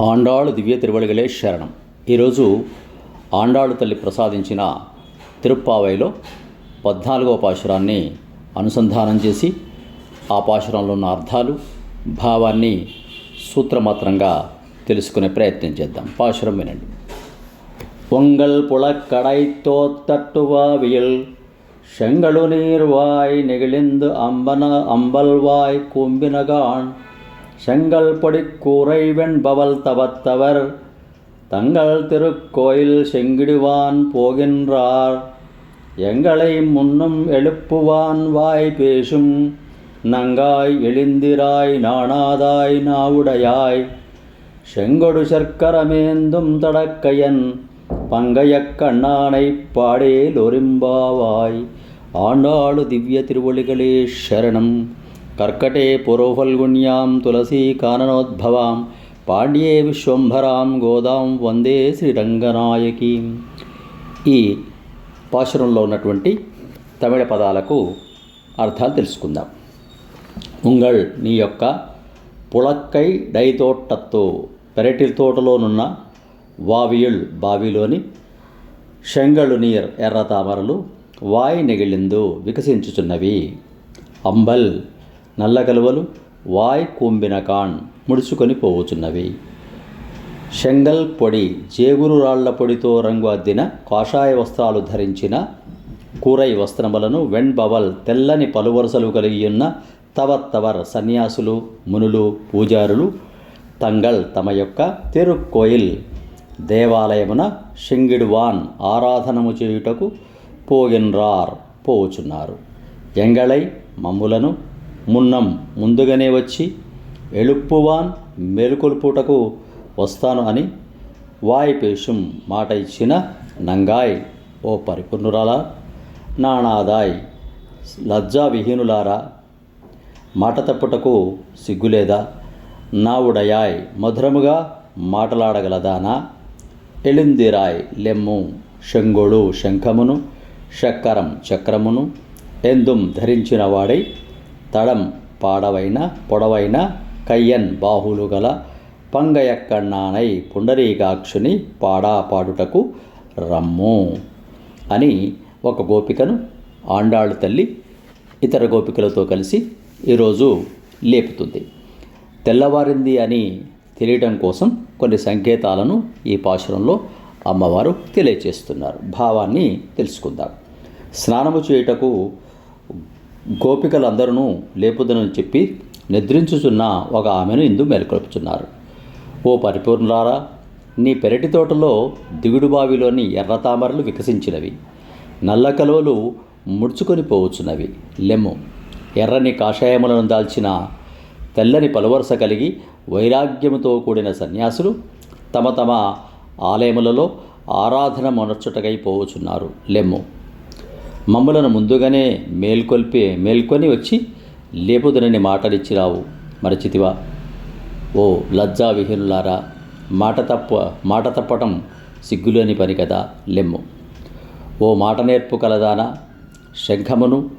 ఆండాళు దివ్య తిరువళిగలే శరణం ఈరోజు ఆండాళు తల్లి ప్రసాదించిన తిరుప్పావైలో పద్నాలుగవ పాశురాన్ని అనుసంధానం చేసి ఆ పాశురంలో ఉన్న అర్థాలు భావాన్ని సూత్రమాత్రంగా తెలుసుకునే ప్రయత్నం చేద్దాం పాశురం వినండి பொங்கல் புலக்கடை தோத்தட்டுவாவியில் செங்கழு நீர்வாய் நெகிழிந்து அம்பன அம்பல்வாய் கூம்பினகான் செங்கல் பொடிக்கூரை வெண்பவல் தவத்தவர் தங்கள் திருக்கோயில் செங்கிடுவான் போகின்றார். எங்களை முன்னும் எழுப்புவான் வாய் பேசும் நங்காய் எழுந்திராய் நாணாதாய் நாவுடையாய். செங்கொடு சர்க்கரமேந்தும் தடக்கையன் பங்கையக் கண்ணானை பாடேல் ஒரும்பாவாய். ஆண்டாளு திவ்ய திருவொழிகளே சரணம். కర్కటే పురోఫల్గుణ్యాం తులసీ కాననోద్భవాం పాండ్యే విశ్వంభరాం గోదాం వందే శ్రీరంగనాయకి. ఈ పాశురంలో ఉన్నటువంటి తమిళ పదాలకు అర్థాలు తెలుసుకుందాం. ఉంగళ్ నీ యొక్క పుళక్కై డైతోట్టత్తు పెరటి తోటలోనున్న వావియుల్ బావిలోని శంగళు నీర్ ఎర్ర తామరలు వాయి నెగిలిందు వికసించుచున్నవి. అంబల్ నల్ల కలువలు వాయ్ కుంభినకాన్ ముడుచుకొని పోవుచున్నవి. శంగల్ పొడి జేగురు రాళ్ళ పొడితో రంగు అద్దిన కాషాయ వస్త్రాలు ధరించిన కూరై వస్త్రములను వెణ్బవల్ తెల్లని పలువరుసలు కలిగి ఉన్న తవర్ సన్యాసులు మునులు పూజారులు తంగల్ తమ యొక్క తిరుక్కోయిల్ దేవాలయమున షింగిడువాన్ ఆరాధనము చేయుటకు పోగిన్రార్ పోవుచున్నారు. ఎంగళై మమ్ములను మున్నం ముందుగానే వచ్చి ఎలుప్పువాన్ మేలుకొల్పుటకు వస్తాను అని వాయిపేషుం మాట ఇచ్చిన నంగాయ్ ఓ పరిపూర్ణురాలా నానాదాయ్ లజ్జా విహీనులారా మాట తప్పుటకు సిగ్గులేదా? నావుడయాయ్ మధురముగా మాటలాడగలదానా? ఎలిందిరాయ్ లెమ్ము శంగుళు శంఖమును చక్కరం చక్రమును ఎందుం ధరించిన వాడై తడం పాడవైన పొడవైన కయ్యన్ బాహులు గల పంగయక్కన్నానై పుండరీకాక్షుని పాడా పాడుటకు రమ్ము అని ఒక గోపికను ఆండాళ్ళు తల్లి ఇతర గోపికలతో కలిసి ఈరోజు లేపుతుంది. తెల్లవారింది అని తెలియడం కోసం కొన్ని సంకేతాలను ఈ పాశురంలో అమ్మవారు తెలియచేస్తున్నారు. భావాన్ని తెలుసుకుందాం. స్నానము చేయుటకు గోపికలందరూ లేపుదనని చెప్పి నిద్రించుచున్న ఒక ఆమెను ఇందు మేల్కొల్పుచున్నారు. ఓ పరిపూర్ణులారా నీ పెరటి తోటలో దిగుడు బావిలోని ఎర్ర తామరలు వికసించినవి. నల్ల కలువలు ముడుచుకొని పోవచ్చున్నవి లెమ్ము. ఎర్రని కాషాయములను దాల్చిన తెల్లని పలువరస కలిగి వైరాగ్యముతో కూడిన సన్యాసులు తమ తమ ఆలయములలో ఆరాధన మొనర్చుటకై పోవచున్నారు. లెమ్ము. మమ్మలను ముందుగానే మేల్కొల్పి మేల్కొని వచ్చి లేపుదనని మాటలిచ్చిరావు మరచితివా. ఓ లజ్జా విహీనులారా మాట తప్ప మాట తప్పటం సిగ్గులేని పని కదా లెమ్ము. ఓ మాట నేర్పు కలదానా. శంఖమును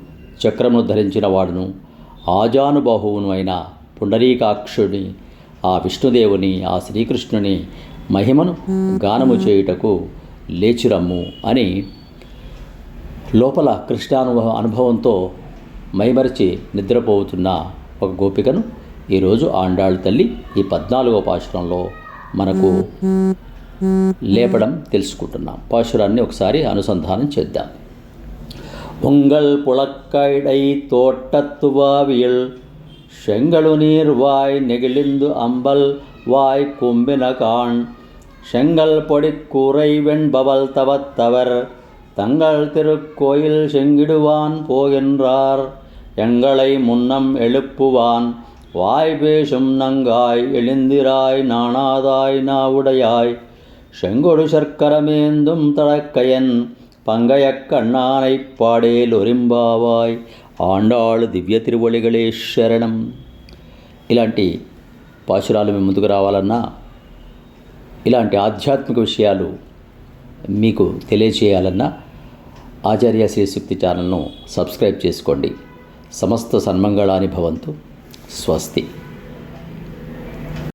చక్రమును ధరించిన వాడును. ఆజానుబాహువును అయిన పుండరీకాక్షుని ఆ విష్ణుదేవుని ఆ శ్రీకృష్ణుని మహిమను గానము చేయుటకు లేచిరమ్ము అని లోపల కృష్ణానుభవ అనుభవంతో మైమరిచి నిద్రపోతున్న ఒక గోపికను ఈరోజు ఆండాళ్ళ తల్లి ఈ పద్నాలుగో పాశురంలో మనకు లేపడం తెలుసుకుంటున్నాం పాశురాన్ని ఒకసారి అనుసంధానం చేద్దాం உங்கள் புழக்கைடை தோட்டத்துவாவியில் செங்கழு நீர் வாய் நெகிழிந்து அம்பல் வாய் கும்பின காண் செங்கல் பொடிக்கூரை வெண்பவல் தவத்தவர் தங்கள் திருக்கோயில் செங்கிடுவான் போகின்றார். எங்களை முன்னம் எழுப்புவான். வாய் பேசும் நங்காய் எழுந்திராய் நாணாதாய் நாவுடையாய். செங்கொடு சர்க்கரமேந்தும் தடக்கையன் பங்கையக் கண்ணானைப் பாடேல் ஒரிம்பாவாய். ఆండాళు దివ్య తిరువళిగలే శరణం ఇలాంటి పాశురాలు మేము ముందుకు రావాలన్నా ఇలాంటి ఆధ్యాత్మిక విషయాలు మీకు తెలియచేయాలన్నా ఆచార్య శ్రీశక్తి ఛానల్ను సబ్స్క్రైబ్ చేసుకోండి. సమస్త సన్మంగళాని భవంతు స్వస్తి.